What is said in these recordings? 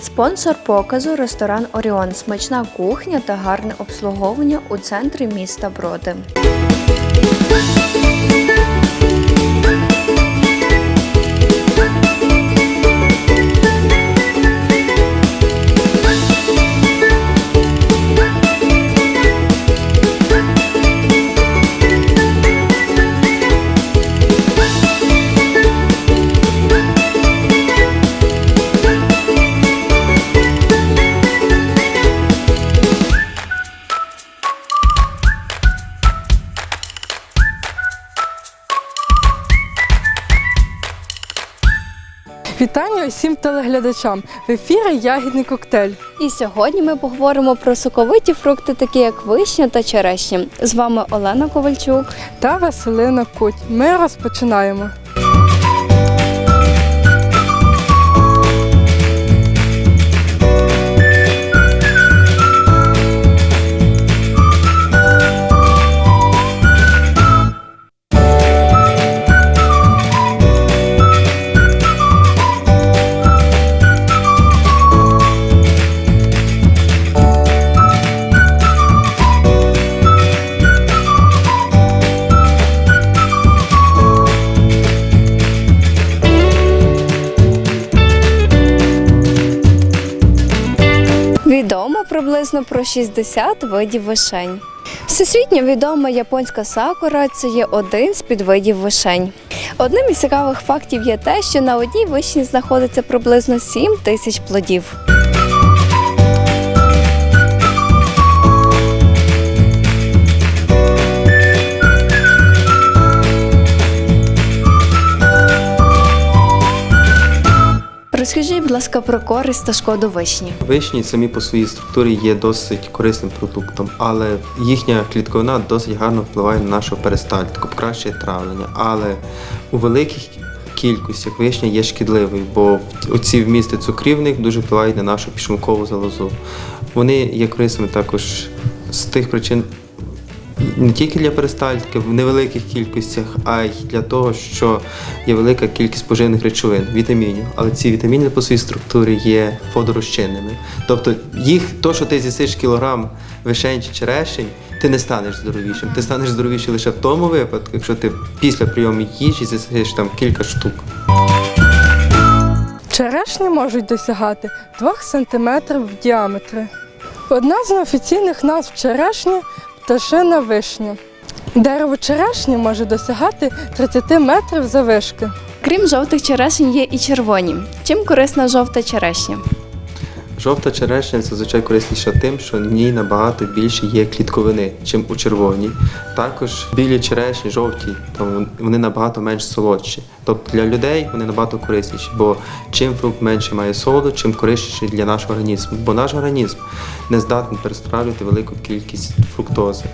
Спонсор показу ресторан Оріон. Смачна кухня та гарне обслуговування у центрі міста Броди. Вітання усім телеглядачам. В ефірі ягідний коктейль. І сьогодні ми поговоримо про соковиті фрукти, такі як вишня та черешня. З вами Олена Ковальчук. та Василина Куть. Ми розпочинаємо. Приблизно про 60 видів вишень. Всесвітньо відома японська сакура це є один з підвидів вишень. Одним із цікавих фактів є те, що на одній вишні знаходиться приблизно 7 тисяч плодів. Розкажіть, будь ласка, про користь та шкоду вишні. Вишні самі по своїй структурі є досить корисним продуктом, але їхня клітковина досить гарно впливає на нашу перистальтику, покращує травлення. Але у великих кількостях вишня є шкідливою, бо оці вмісти цукрів в дуже впливають на нашу пішмакову залозу. Вони є корисними також з тих причин. Не тільки для перистальтики в невеликих кількостях, а й для того, що є велика кількість поживних речовин, вітамінів. Але ці вітаміни по своїй структурі є водорозчинними. Тобто їх, то, що ти з'їсиш кілограм вишень чи черешень, ти не станеш здоровішим. Ти станеш здоровішим лише в тому випадку, якщо ти після прийому їжі з'їсиш там кілька штук. Черешні можуть досягати 2 см в діаметрі. Одна з неофіційних назв черешні пташина вишня. Дерево черешні може досягати 30 метрів завишки. Крім жовтих черешень, є і червоні. Чим корисна жовта черешня? Жовта черешня зазвичай корисніша тим, що в ній набагато більше є клітковини, чим у червоній. Також білі черешні, жовті, то вони набагато менш солодші. Тобто для людей вони набагато корисніші, бо чим фрукт менше має солоду, чим корисніший для нашого організму. Бо наш організм не здатний перестравлювати велику кількість фруктози.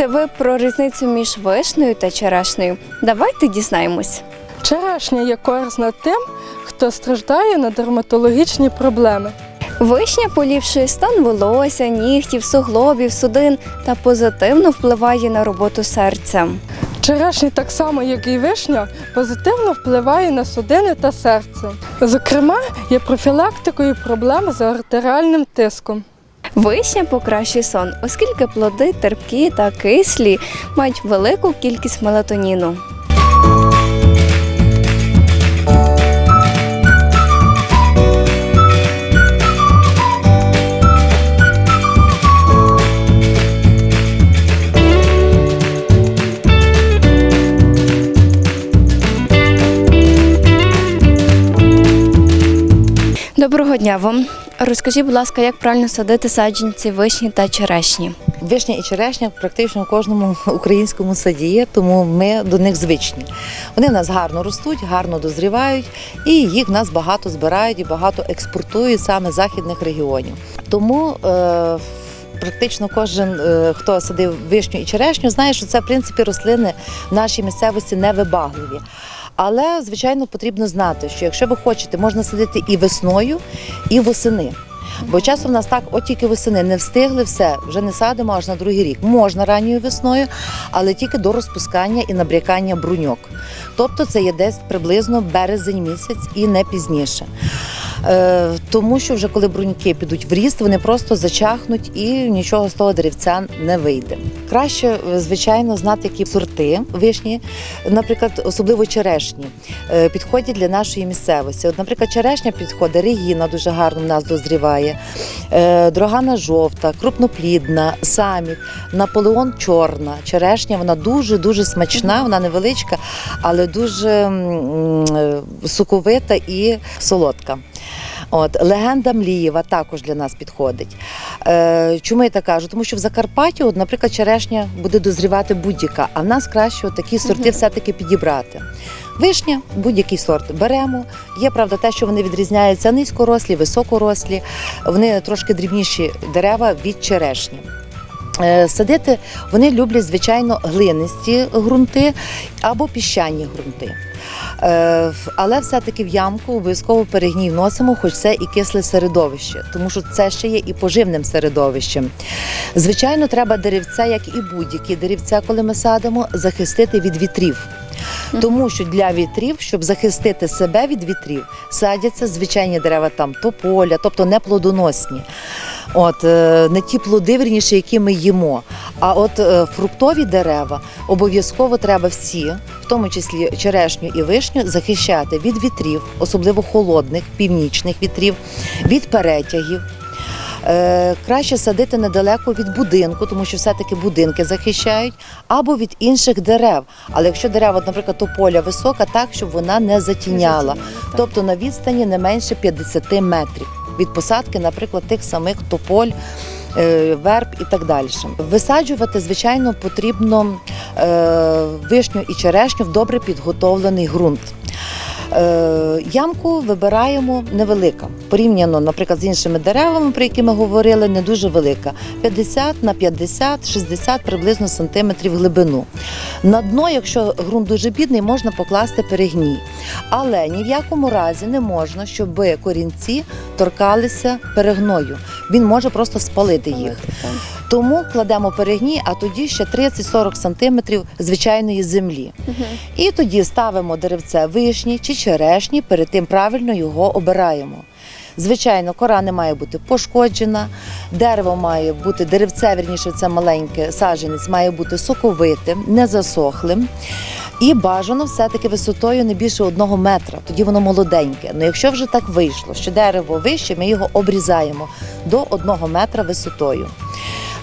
Чи ви про різницю між вишнею та черешнею? Давайте дізнаємось. Черешня є корисна тим, хто страждає на дерматологічні проблеми. Вишня поліпшує стан волосся, нігтів, суглобів, судин та позитивно впливає на роботу серця. Черешня, так само як і вишня, позитивно впливає на судини та серце. Зокрема, є профілактикою проблем з артеріальним тиском. Вишня покращує сон, оскільки плоди терпкі та кислі мають велику кількість мелатоніну. Доброго дня вам. Розкажіть, будь ласка, як правильно садити саджанці вишні та черешні? Вишня і черешня практично в кожному українському саді є, тому ми до них звичні. Вони в нас гарно ростуть, гарно дозрівають, і їх в нас багато збирають і багато експортують саме західних регіонів. Тому е, практично кожен, е, хто садив вишню і черешню, знає, що це в принципі рослини в нашій місцевості невибагливі. Але, звичайно, потрібно знати, що якщо ви хочете, можна садити і весною, і восени. Бо часом в нас так, от тільки весени не встигли все, вже не садимо аж на другий рік. Можна ранньою весною, але тільки до розпускання і набрякання бруньок. Тобто це є десь приблизно березень місяць і не пізніше. Е, тому що вже коли бруньки підуть в ріст, вони просто зачахнуть і нічого з того деревця не вийде. Краще, е, звичайно, знати, які сорти вишні, наприклад, особливо черешні, е, підходять для нашої місцевості. От, наприклад, черешня підходить, регіна дуже гарно в нас дозріває, дрогана жовта, крупноплідна, саміт, наполеон чорна. Черешня вона дуже дуже смачна, вона невеличка, але дуже м, соковита і солодка. От легенда Млієва також для нас підходить. Е, чому я так кажу? Тому що в Закарпатті, от, наприклад, черешня буде дозрівати будь-яка, а в нас краще от такі сорти все-таки підібрати. Вишня, будь-який сорт беремо. Є правда те, що вони відрізняються низькорослі, високорослі, вони трошки дрібніші дерева від черешні. Е, Садити вони люблять, звичайно, глинисті ґрунти або піщані ґрунти. Е, Але все-таки в ямку обов'язково перегній вносимо, хоч це і кисле середовище, тому що це ще є і поживним середовищем. Звичайно, треба деревця, як і будь-які деревця, коли ми садимо, захистити від вітрів. Тому що для вітрів, щоб захистити себе від вітрів, садяться звичайні дерева там тополя, тобто не плодоносні. От е, не ті плоди, вірніше, які ми їмо. А от е, фруктові дерева обов'язково треба всі, в тому числі черешню і вишню, захищати від вітрів, особливо холодних, північних вітрів, від перетягів. Е, краще садити недалеко від будинку, тому що все-таки будинки захищають, або від інших дерев. Але якщо дерева, наприклад, тополя висока, так щоб вона не затіняла, тобто на відстані не менше 50 метрів від посадки, наприклад, тих самих тополь. е, Верб і так далі. Висаджувати, звичайно, потрібно е, вишню і черешню в добре підготовлений ґрунт. Е, ямку вибираємо невелика. Порівняно, наприклад, з іншими деревами, про які ми говорили, не дуже велика. 50 на 50, 60 приблизно сантиметрів глибину. На дно, якщо ґрунт дуже бідний, можна покласти перегній. Але ні в якому разі не можна, щоб корінці торкалися перегною. Він може просто спалити їх. Тому кладемо перегній, а тоді ще 30-40 сантиметрів звичайної землі. І тоді ставимо деревце вишні чи черешні, перед тим правильно його обираємо. Звичайно, кора не має бути пошкоджена, дерево має бути, деревце, вірніше, це маленьке саджанець, має бути соковитим, не засохлим. І бажано все-таки висотою не більше одного метра, тоді воно молоденьке. Ну якщо вже так вийшло, що дерево вище, ми його обрізаємо до одного метра висотою.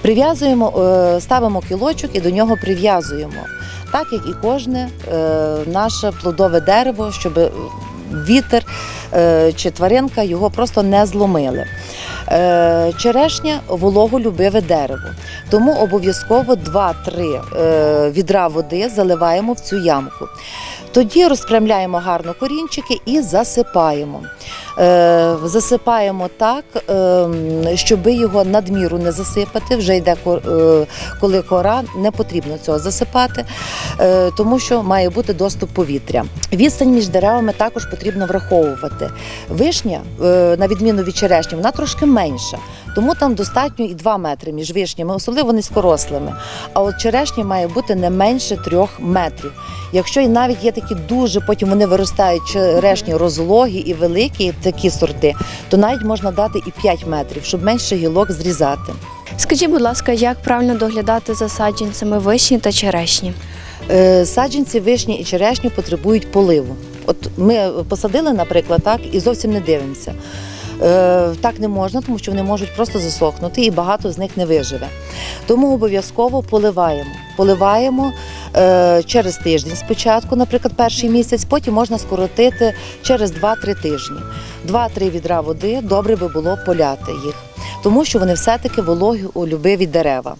Прив'язуємо, е, ставимо кілочок і до нього прив'язуємо. Так як і кожне е, наше плодове дерево, щоб вітер чи тваринка його просто не зломили. Е, Черешня вологолюбиве дерево, тому обов'язково 2-3 е, відра води заливаємо в цю ямку. Тоді розпрямляємо гарно корінчики і засипаємо. Е, Засипаємо так, е, щоб його надміру не засипати. Вже йде е, коли кора, не потрібно цього засипати, е, тому що має бути доступ повітря. Відстань між деревами також потрібно враховувати. Вишня, на відміну від черешні, вона трошки менша, тому там достатньо і 2 метри між вишнями, особливо низькорослими. А от черешня має бути не менше 3 метрів. Якщо і навіть є такі дуже, потім вони виростають черешні розлогі і великі, такі сорти, то навіть можна дати і 5 метрів, щоб менше гілок зрізати. Скажіть, будь ласка, як правильно доглядати за саджанцями вишні та черешні? Е, Саджанці вишні і черешні потребують поливу. От ми посадили, наприклад, так і зовсім не дивимося. Е, Так не можна, тому що вони можуть просто засохнути і багато з них не виживе. Тому обов'язково поливаємо. Поливаємо через тиждень спочатку, наприклад, перший місяць, потім можна скоротити через 2-3 тижні. 2-3 відра води добре би було поляти їх, тому що вони все-таки вологі у любиві дерева.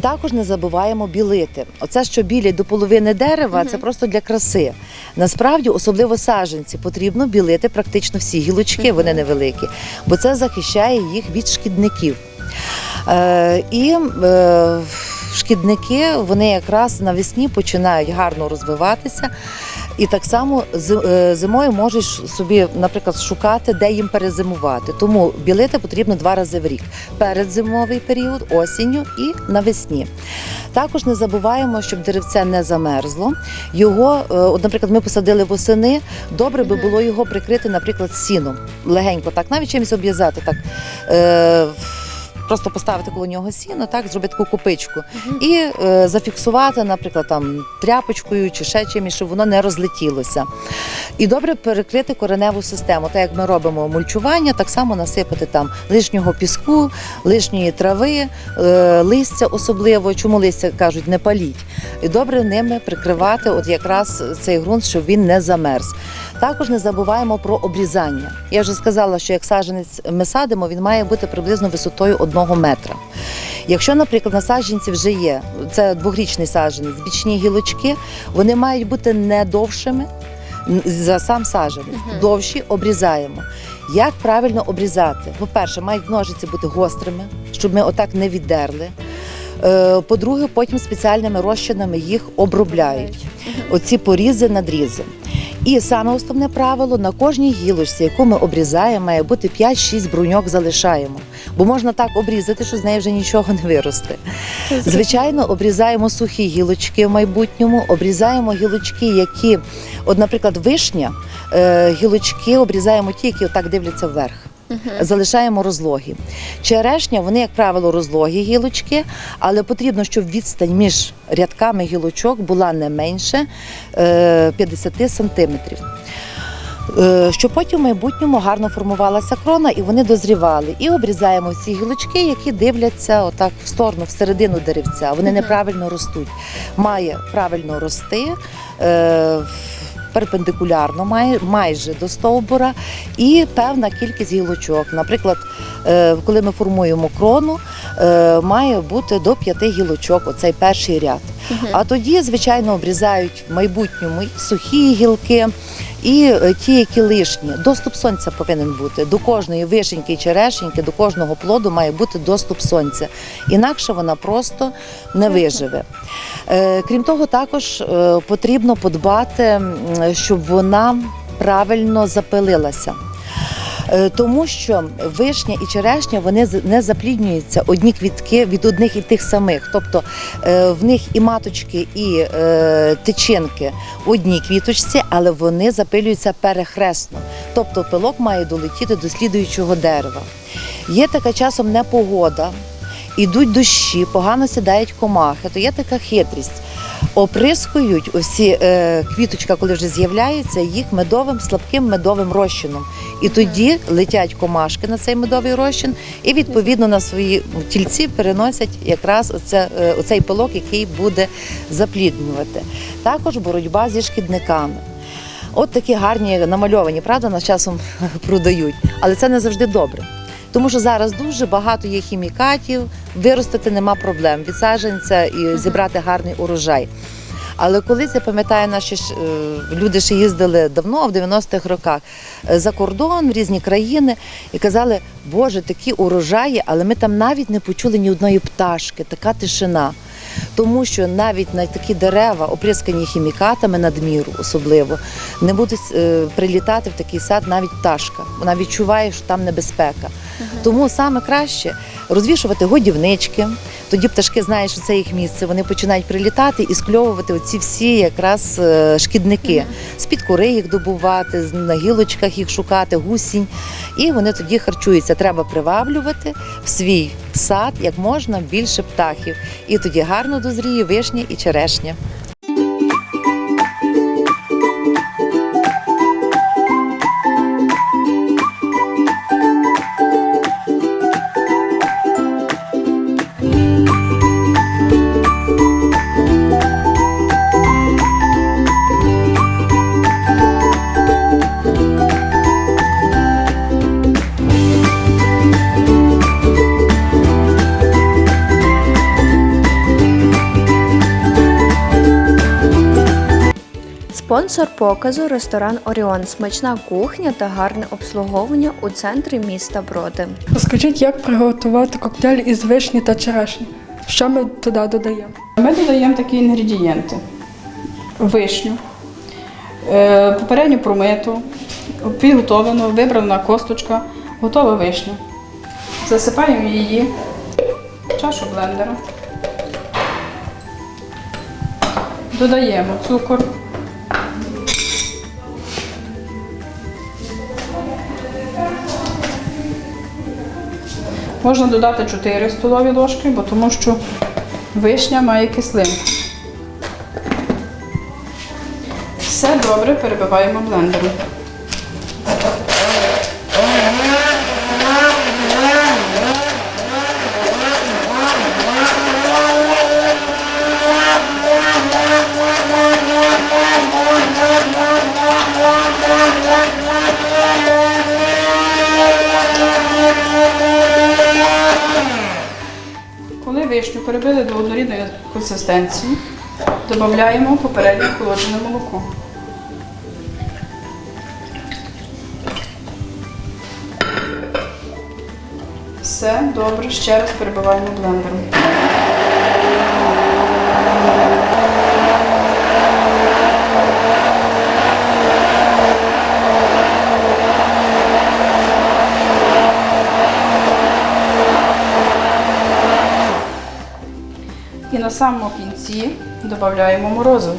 Також не забуваємо білити. Оце, що білять до половини дерева, це просто для краси. Насправді, особливо саджанці, потрібно білити практично всі гілочки, вони невеликі, бо це захищає їх від шкідників. Е, і е, шкідники вони якраз навесні починають гарно розвиватися. І так само е, зимою можеш собі, наприклад, шукати, де їм перезимувати. Тому білити потрібно два рази в рік: передзимовий період, осінню і навесні. Також не забуваємо, щоб деревце не замерзло. Його, е, от, наприклад, ми посадили восени. Добре би було його прикрити, наприклад, сіном легенько, так навіть чимось обв'язати, так е, просто поставити коло нього сіно, так зробити таку купичку і е, зафіксувати, наприклад, там тряпочкою чи ще чимось, щоб воно не розлетілося. І добре перекрити кореневу систему. Так як ми робимо мульчування, так само насипати там лишнього піску, лишньої трави, е, листя особливо. Чому листя кажуть, не паліть. І добре ними прикривати от якраз цей ґрунт, щоб він не замерз. Також не забуваємо про обрізання. Я вже сказала, що як саджанець ми садимо, він має бути приблизно висотою одного метра. Якщо, наприклад, на саджанці вже є це двохрічний саджанець, бічні гілочки, вони мають бути не довшими за сам саджанець. Довші обрізаємо. Як правильно обрізати? По-перше, мають ножиці бути гострими, щоб ми отак не віддерли. Е, По-друге, потім спеціальними розчинами їх обробляють. Оці порізи, надрізи. І саме основне правило на кожній гілочці, яку ми обрізаємо, має бути 5-6 бруньок залишаємо. Бо можна так обрізати, що з неї вже нічого не виросте. Звичайно, обрізаємо сухі гілочки в майбутньому, обрізаємо гілочки, які, от, наприклад, вишня, е, гілочки обрізаємо ті, які отак дивляться вверх. Залишаємо розлогі. Черешня, вони, як правило, розлогі гілочки, але потрібно, щоб відстань між рядками гілочок була не менше е, 50 сантиметрів. Е, Щоб потім в майбутньому гарно формувалася крона і вони дозрівали. І обрізаємо ці гілочки, які дивляться отак в сторону, всередину деревця. Вони неправильно ростуть. Має правильно рости. Перпендикулярно май- майже до стовбура і певна кількість гілочок. Наприклад, е, коли ми формуємо крону, е, має бути до п'яти гілочок, оцей перший ряд. А тоді, звичайно, обрізають в майбутньому сухі гілки, і е, ті, які лишні. Доступ сонця повинен бути. До кожної вишеньки черешеньки, до кожного плоду має бути доступ сонця. Інакше вона просто не виживе. Е, Крім того, також е, потрібно подбати, щоб вона правильно запилилася. Е, Тому що вишня і черешня вони не запліднюються одні квітки від одних і тих самих. Тобто е, в них і маточки, і е, тичинки в одній квіточці, але вони запилюються перехресно. Тобто пилок має долетіти до слідуючого дерева. Є така часом непогода, ідуть дощі, погано сідають комахи, то є така хитрість. Оприскують усі е, квіточка, коли вже з'являється, їх медовим, слабким медовим розчином. І тоді летять комашки на цей медовий розчин, і відповідно на свої тільці переносять якраз оце, е, оцей пилок, який буде запліднювати. Також боротьба зі шкідниками. От такі гарні намальовані, правда, нас часом продають, але це не завжди добре. Тому що зараз дуже багато є хімікатів, виростити нема проблем, від саджанця і зібрати гарний урожай. Але колись я пам'ятаю, наші е, люди ще їздили давно, в 90-х роках, е, за кордон, в різні країни, і казали, Боже, такі урожаї, але ми там навіть не почули ні одної пташки, така тишина. Тому що навіть на такі дерева, оприскані хімікатами надміру, особливо, не будуть е, прилітати в такий сад навіть пташка. Вона відчуває, що там небезпека. Тому саме краще розвішувати годівнички. Тоді пташки знають, що це їх місце. Вони починають прилітати і скльовувати оці всі якраз е, шкідники. З-під кори їх добувати, з- на гілочках їх шукати, гусінь. І вони тоді харчуються. Треба приваблювати в свій сад як можна більше птахів. І тоді гарно дозріє вишня і черешня. Спонсор показу ресторан Оріон. Смачна кухня та гарне обслуговування у центрі міста Броди. Розкажіть, як приготувати коктейль із вишні та черешні? Що ми туди додаємо? Ми додаємо такі інгредієнти: вишню, е, попередньо промиту, підготовлену, вибрана косточка, готова вишня. Засипаємо її в чашу блендера. Додаємо цукор. Можна додати 4 столові ложки, бо тому що вишня має кислинку. Все добре перебиваємо блендером. Коли вишню перебили до однорідної консистенції, додаємо попередньо холоджене молоко. Все добре, ще раз перебиваємо блендером. На самому кінці додаємо морозиво.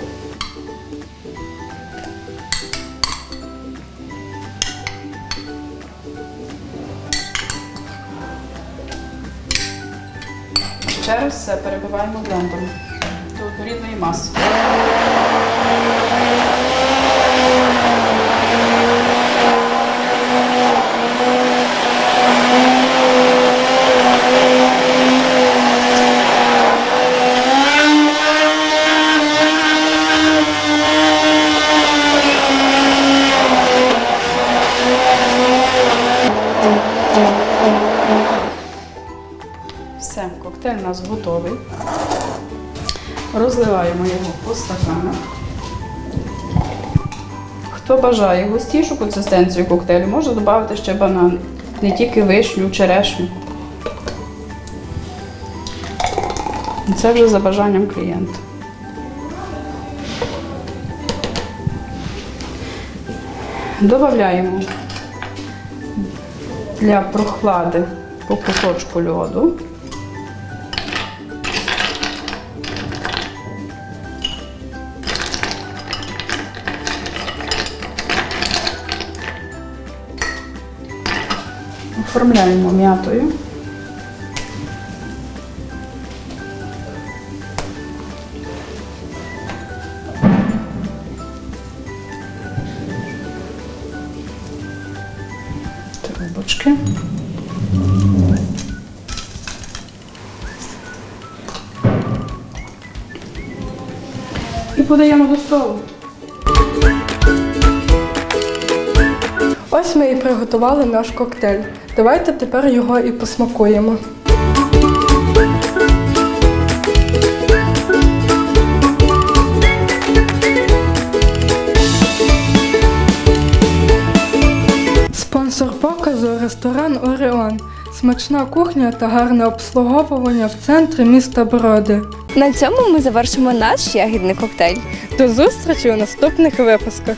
Ще раз все перебиваємо блендером до однорідної маси. Коктейль у нас готовий. Розливаємо його по стаканах. Хто бажає густішу консистенцію коктейлю, може додати ще банан, не тільки вишню, черешню. Це вже за бажанням клієнта. Додаємо для прохлади по кусочку льоду. Оформляємо м'ятою. Трубочки. І подаємо до столу. Ось ми і приготували наш коктейль. Давайте тепер його і посмакуємо. Спонсор показу ресторан Оріон. Смачна кухня та гарне обслуговування в центрі міста Броди. На цьому ми завершимо наш ягідний коктейль. До зустрічі у наступних випусках.